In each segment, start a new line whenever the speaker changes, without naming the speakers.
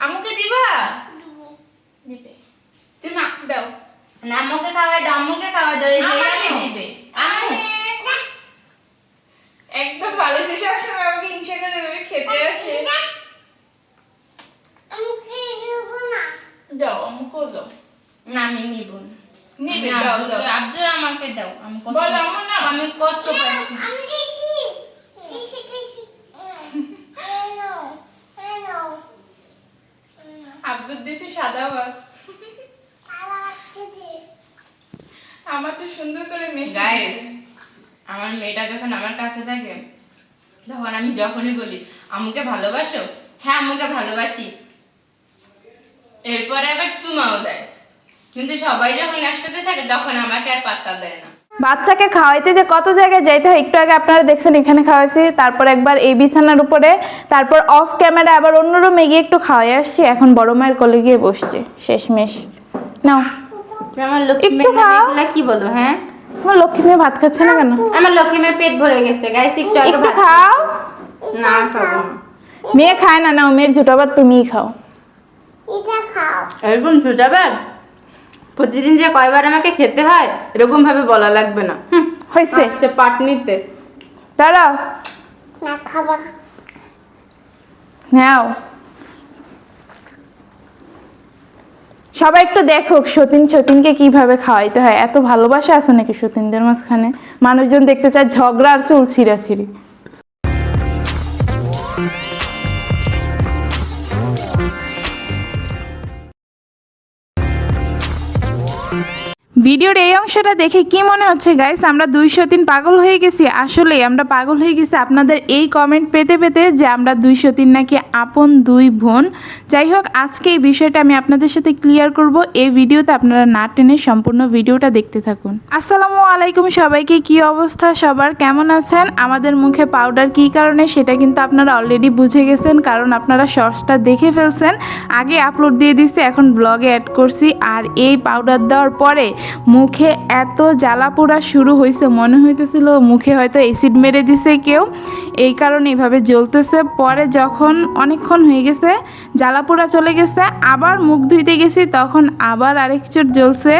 আমাকে দিবা? দিবে। তুমি মা দাও।
না আম্মুকে খাওয়াই দাও আম্মুকে খাওয়াই দাও এই
আমাকে। দিবে।
আম্মু।
একদম ভালো ছিল আসলে আমাকে হিংসা করে এভাবে খেতে আসে। দাও আমাকেও দাও।
না আমি নিব
নিবে দাও দাও।
আব্দুল আমাকে দাও আমি কষ্ট
বলো, আমার না।
আমি কষ্ট পাচ্ছি
আব্দুল দেশে সাদা ভাত আমার তো সুন্দর করে
Guys,
দিয়েছে।
আমার মেয়েটা যখন আমার কাছে থাকে তখন আমি যখনই বলি আম্মুকে ভালোবাসো? হ্যাঁ আম্মুকে ভালোবাসি। এরপরে আবার চুমাও দেয়। কিন্তু সবাই যখন একসাথে থাকে তখন আমাকে আর পাত্তা দেয় না।
বাচ্চাকে খাওয়াইতে যে কত জায়গায় যাইতে হয় একটু আগে আপনারা দেখছেন এখানে খাওয়াইছি। তারপর একবার এই বিছানার উপরে তারপর অফ ক্যামেরা আবার অন্য রুমে গিয়ে একটু খাওয়াই আসছি। এখন বড় মায়ের কোলে গিয়ে বসছে শেষমেশ। নাও।
তুমি আমার লক্ষ্মী
খাও।
কি বলো হ্যাঁ?
আমার লক্ষ্মী মেয়ে ভাত খাচ্ছে না কেন?
আমার লক্ষ্মী মেয়ে পেট ভরে গেছে গাইস একটু আগে ভাত
খাও।
না খাব
মেয়ে খায় না নাও মেয়ের আবার তুমিই খাও।
এরকম ছোটাবার প্রতিদিন যে কয়বার আমাকে খেতে হয় এরকম ভাবে বলা লাগবে না।
হয়েছে।
আচ্ছা পাট নিতে।
দাঁড়াও। নাও। সবাই একটু দেখো সতীন সতীনকে কীভাবে খাওয়াইতে হয়। এত ভালোবাসা আছে নাকি সতীনদের মাঝখানে? মানুষজন দেখতে চায় ঝগড়া আর চুল ছিঁড়াছিঁড়ি। ভিডিওর এই অংশটা দেখে কি মনে হচ্ছে গাইস আমরা দুইশো তিন পাগল হয়ে গেছি। আসলে আমরা পাগল হয়ে গেছি। আপনাদের এই কমেন্ট পেতে পেতে যে আমরা দুইশো তিন নাকি আপন দুই বোন। যাই হোক, আজকে এই বিষয়টা আমি আপনাদের সাথে ক্লিয়ার করব। এই ভিডিওতে আপনারা না টেনে সম্পূর্ণ ভিডিওটা দেখতে থাকুন। আসসালামু আলাইকুম সবাইকে। কি অবস্থা সবার? কেমন আছেন? আমাদের মুখে পাউডার কী কারণে? সেটা কিন্তু আপনারা অলরেডি বুঝে গেছেন, কারণ আপনারা শর্টসটা দেখে ফেলছেন। আগে আপলোড দিয়ে দিচ্ছি এখন ব্লগে অ্যাড করছি। আর এই পাউডার দেওয়ার পরে মুখে এত জ্বালা পোড়া শুরু হয়েছে মনে হইতেছিল মুখে হয়তো অ্যাসিড মেরে দিছে কেউ। এই কারণে এইভাবে জ্বলতেছে। পরে যখন অনেকক্ষণ হয়ে গেছে জ্বালা পোড়া চলে গেছে, আবার মুখ ধুইতে গেছি, তখন আবার আরেক চোট জ্বলছে।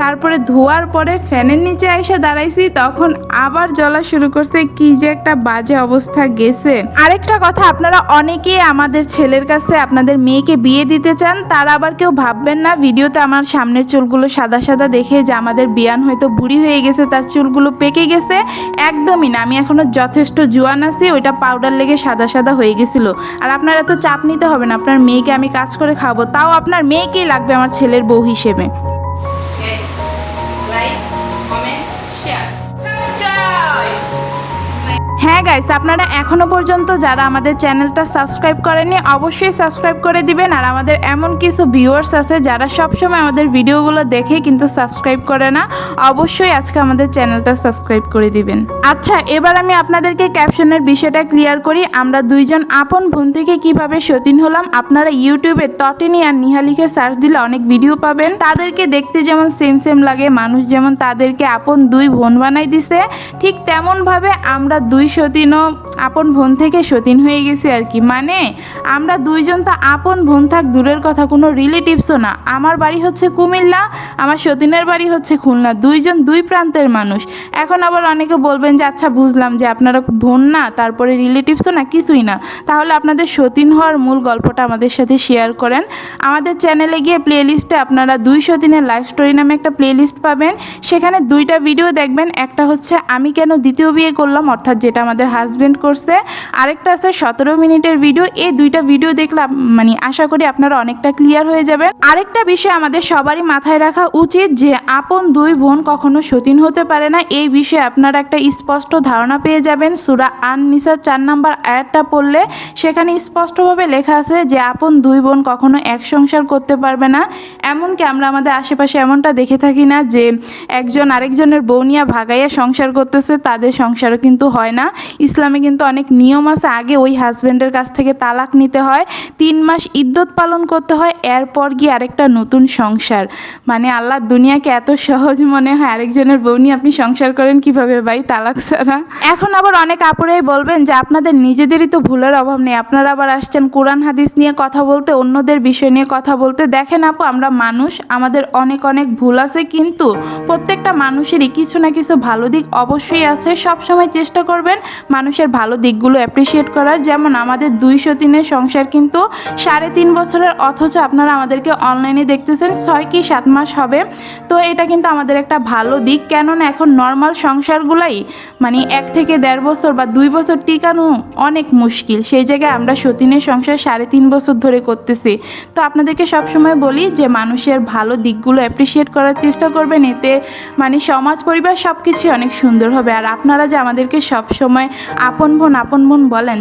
তারপরে ধোয়ার পরে ফ্যানের নিচে এসে দাঁড়াইছি, তখন আবার জ্বলা শুরু করছে, কি যে একটা বাজে অবস্থা গেছে। আরেকটা কথা, আপনারা অনেকেই আমাদের ছেলের কাছে আপনাদের মেয়েকে বিয়ে দিতে চান, তারা আবার কেউ ভাববেন না, ভিডিওতে আমার সামনের চুলগুলো সাদা সাদা দেখে যে আমাদের বিয়ান হয়তো বুড়ি হয়ে গেছে, তার চুলগুলো পেকে গেছে। একদমই না, আমি এখনও যথেষ্ট জোয়ান আছি, ওইটা পাউডার লেগে সাদা সাদা হয়ে গেছিল। আর আপনার এত চাপ নিতে হবে না, আপনার মেয়েকে আমি কাজ করে খাব তাও আপনার মেয়েকেই লাগবে আমার ছেলের বউ হিসেবে। হ্যাঁ গাইস আপনারা এখনও পর্যন্ত যারা আমাদের চ্যানেলটা সাবস্ক্রাইব করেনি অবশ্যই সাবস্ক্রাইব করে দিবেন। আর আমাদের এমন কিছু ভিউয়ার্স আছে যারা সবসময় আমাদের ভিডিওগুলো দেখে কিন্তু সাবস্ক্রাইব করে না, অবশ্যই আজকে আমাদের চ্যানেলটা সাবস্ক্রাইব করে দিবেন। আচ্ছা এবার আমি আপনাদেরকে ক্যাপশনের বিষয়টা ক্লিয়ার করি। আমরা দুইজন আপন বোন থেকে কীভাবে সতীন হলাম, আপনারা ইউটিউবে তটিনী আর নিহালিকে সার্চ দিলে অনেক ভিডিও পাবেন। তাদেরকে দেখতে যেমন সেম সেম লাগে, মানুষ যেমন তাদেরকে আপন দুই বোন বানাই দিছে, ঠিক তেমনভাবে আমরা দুই Chotino আপন বোন থেকে সতীন হয়ে গেছি আর কি। মানে আমরা দুইজন তো আপন বোন থাক, দূরের কথা, কোনো রিলেটিভসও না। আমার বাড়ি হচ্ছে কুমিল্লা, আমার সতীনের বাড়ি হচ্ছে খুলনা। দুইজন দুই প্রান্তের মানুষ। এখন আবার অনেকে বলবেন যে আচ্ছা বুঝলাম যে আপনারা বোন না, তারপরে রিলেটিভসও না, কিছুই না। তাহলে আপনাদের সতীন হওয়ার মূল গল্পটা আমাদের সাথে শেয়ার করেন। আমাদের চ্যানেলে গিয়ে প্লেলিস্টে আপনারা দুই সতীনের লাইফ স্টোরি নামে একটা প্লেলিস্ট পাবেন। সেখানে দুইটা ভিডিও দেখবেন। একটা হচ্ছে, আমি কেন দ্বিতীয় বিয়ে করলাম? অর্থাৎ যেটা আমাদের হাজবেন্ড করছে। আরেকটা আছে, সতেরো মিনিটের ভিডিও এই দুইটা ভিডিও দেখলে মানে আশা করি আপনারা অনেকটা ক্লিয়ার হয়ে যাবেন। আরেকটা বিষয় আমাদের সবারই মাথায় রাখা উচিত যে, আপন দুই বোন কখনো সতীন হতে পারে না। এই বিষয়ে আপনারা একটা স্পষ্ট ধারণা পেয়ে যাবেন। সুরা আন নিসার চার নাম্বার আয়াতটা পড়লে সেখানে স্পষ্টভাবে লেখা আছে যে, আপন দুই বোন কখনো এক সংসার করতে পারবে না। এমনকি আমরা আমাদের আশেপাশে এমনটা দেখে থাকি না যে, একজন আরেকজনের বউ নিয়ে ভাগাইয়া সংসার করতেছে, তাদের সংসারও কিন্তু হয় না। ইসলামে কিন্তু কিন্তু অনেক নিয়ম আছে। আগে ওই হাজব্যান্ডের কাছ থেকে তালাক নিতে হয়। তিন মাস ইদ্যত পালন করতে হয়। এরপর গিয়ে আরেকটা নতুন সংসার। মানে আল্লাহ দুনিয়াকে এত সহজ মনে হয়, আরেকজনের বউ নিয়ে আপনি সংসার করেন কীভাবে ভাই তালাক ছাড়া? এখন আবার অনেক আপুরাই বলবেন যে, আপনাদের নিজেদেরই তো ভুলের অভাব নেই। আপনারা আবার আসছেন কোরআন, হাদিস নিয়ে কথা বলতে, অন্যদের বিষয় নিয়ে কথা বলতে। দেখেন আপু, আমরা মানুষ, আমাদের অনেক অনেক ভুল আছে কিন্তু প্রত্যেকটা মানুষেরই কিছু না কিছু ভালো দিক অবশ্যই আছে। সবসময় চেষ্টা করবেন মানুষের ভালো দিকগুলো অ্যাপ্রিসিয়েট করার। যেমন আমাদের দুইশো তিনের সংসার কিন্তু সাড়ে তিন বছরের, অথচ আপনারা আমাদেরকে অনলাইনে দেখতেছেন ছয় কি সাত মাস হবে। তো এটা কিন্তু আমাদের একটা ভালো দিক। কেননা এখন নর্মাল সংসারগুলাই মানে এক থেকে দেড় বছর বা দুই বছর টিকানো অনেক মুশকিল। সেই জায়গায় আমরা সতীনের সংসার সাড়ে তিন বছর ধরে করতেছি। তো আপনাদেরকে সবসময় বলি যে, মানুষের ভালো দিকগুলো অ্যাপ্রিসিয়েট করার চেষ্টা করবেন। এতে মানে সমাজ পরিবার সব কিছুই অনেক সুন্দর হবে। আর আপনারা যে আমাদেরকে সবসময় আপন বোন আপন বোন বলেন।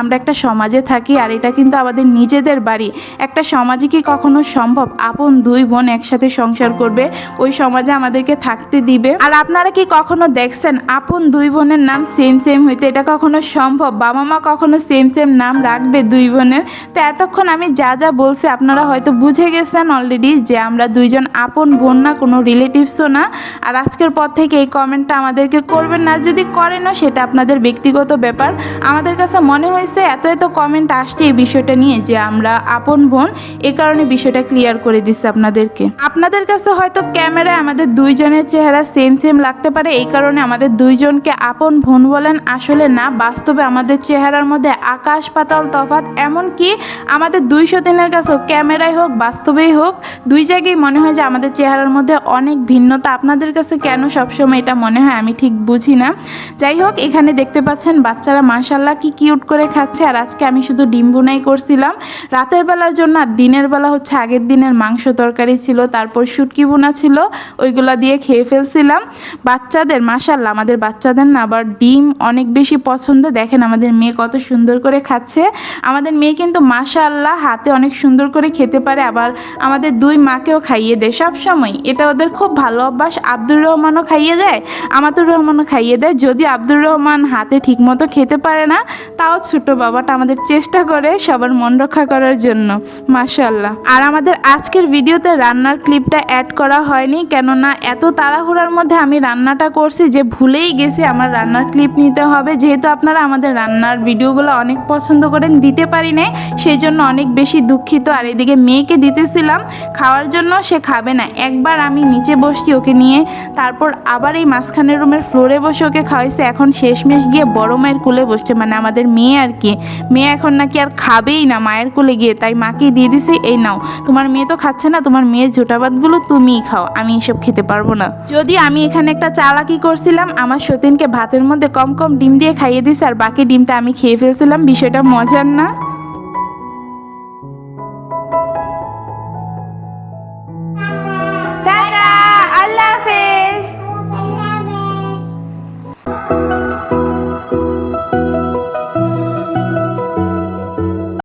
আমরা একটা সমাজে থাকি আর এটা কিন্তু আমাদের নিজেদের বাড়ি। একটা সমাজে কি কখনো সম্ভব? আপন দুই বোন একসাথে সংসার করবে, ওই সমাজে আমাদেরকে থাকতে দিবে। আর আপনারা কি কখনো দেখছেন আপন দুই বোনের নাম সেম সেম হইতে? এটা কখনো সম্ভব? বাবা মা কখনো সেম সেম নাম রাখবে দুই বোনের? তো এতক্ষণ আমি যা যা বলছি আপনারা হয়তো বুঝে গেছেন অলরেডি যে আমরা দুইজন আপন বোন না, কোনো রিলেটিভসও না। আর আজকের পর থেকে এই কমেন্টটা আমাদেরকে করবেন না। যদি করেনও, সেটা আপনাদের ব্যক্তিগত ব্যাপার। আমাদের কাছে মনে হয়েছে এত এত কমেন্ট আসছে এই বিষয়টা নিয়ে যে আমরা আপন বোন, এ কারণে বিষয়টা ক্লিয়ার করে দিচ্ছি আপনাদেরকে। আপনাদের কাছে হয়তো ক্যামেরায় আমাদের দুইজনের চেহারা সেম সেম লাগতে পারে, এই কারণে আমাদের দুইজনকে আপন বোন বলেন আসলে না, বাস্তবে আমাদের চেহারার মধ্যে আকাশ পাতাল তফাৎ, এমনকি আমাদের দুইশো দিনের কাছেও ক্যামেরায় হোক, বাস্তবেই হোক, দুই জায়গায় মনে হয় যে আমাদের চেহারার মধ্যে অনেক ভিন্নতা। আপনাদের কাছে কেন সবসময় এটা মনে হয় আমি ঠিক বুঝি না। যাই হোক, এখানে দেখতে পাচ্ছেন বাচ্চারা মাশাল্লাহ কি কিউট করে খাচ্ছে আর আজকে আমি শুধু ডিম বুনাই করছিলাম। রাতের বেলার জন্য আর দিনের বেলা হচ্ছে আগের দিনের মাংস তরকারি ছিল, তারপর শুটকি বোনা ছিল, ওইগুলা দিয়ে খেয়ে ফেলছিলাম। বাচ্চাদের মাশাল্লাহ আমাদের বাচ্চাদের না আবার ডিম অনেক বেশি পছন্দ। দেখেন আমাদের মেয়ে কত সুন্দর করে খাচ্ছে। আমাদের মেয়ে কিন্তু মাশাল্লাহ হাতে অনেক সুন্দর করে খেতে পারে, আবার আমাদের দুই মাকেও খাইয়ে দেয় সব সময় এটা ওদের খুব ভালো অভ্যাস। আব্দুর রহমানও খাইয়ে দেয়, আমাতুর রহমানও খাইয়ে দেয়। যদি আব্দুর রহমান হাতে ঠিকমতো খেতে পারে না, তাও ছোট বাবাটা আমাদের চেষ্টা করে সবার মন রক্ষা করার জন্য মাশাল্লাহ আর আমাদের আজকের ভিডিওতে রান্নার ক্লিপটা অ্যাড করা হয়নি, কেননা এত তাড়াহুড়ার মধ্যে আমি রান্নাটা করছি যে ভুলেই গেছি আমার রান্নার ক্লিপ নিতে হবে। যেহেতু আপনারা আমাদের রান্নার ভিডিওগুলো অনেক পছন্দ করেন, দিতে পারি নাই সেই জন্য অনেক বেশি দুঃখিত। আর এদিকে মেয়েকে দিতেছিলাম, খাওয়ার জন্য সে খাবে না। একবার আমি নিচে বসছি ওকে নিয়ে, তারপর আবার এই মাঝখানের রুমের ফ্লোরে বসে ওকে খাওয়াইছে। এখন শেষমেশ গিয়ে বড় মায়ের কুলে বসছে মানে আমাদের মেয়ে আর কি? মেয়ে এখন নাকি আর খাবেই না, মায়ের কোলে গিয়ে। তাই মাকে দিয়ে দিছে, এই নাও, তোমার মেয়ে তো খাচ্ছে না, তোমার মেয়ের ঝোটাবাদগুলো তুমিই খাও, আমি এসব খেতে পারব না। যদি আমি এখানে একটা চালাকি করছিলাম, আমার সতীনকে ভাতের মধ্যে কম কম ডিম দিয়ে খাইয়ে দিছে, আর বাকি ডিমটা আমি খেয়ে ফেলছিলাম, বিষয়টা মজার না?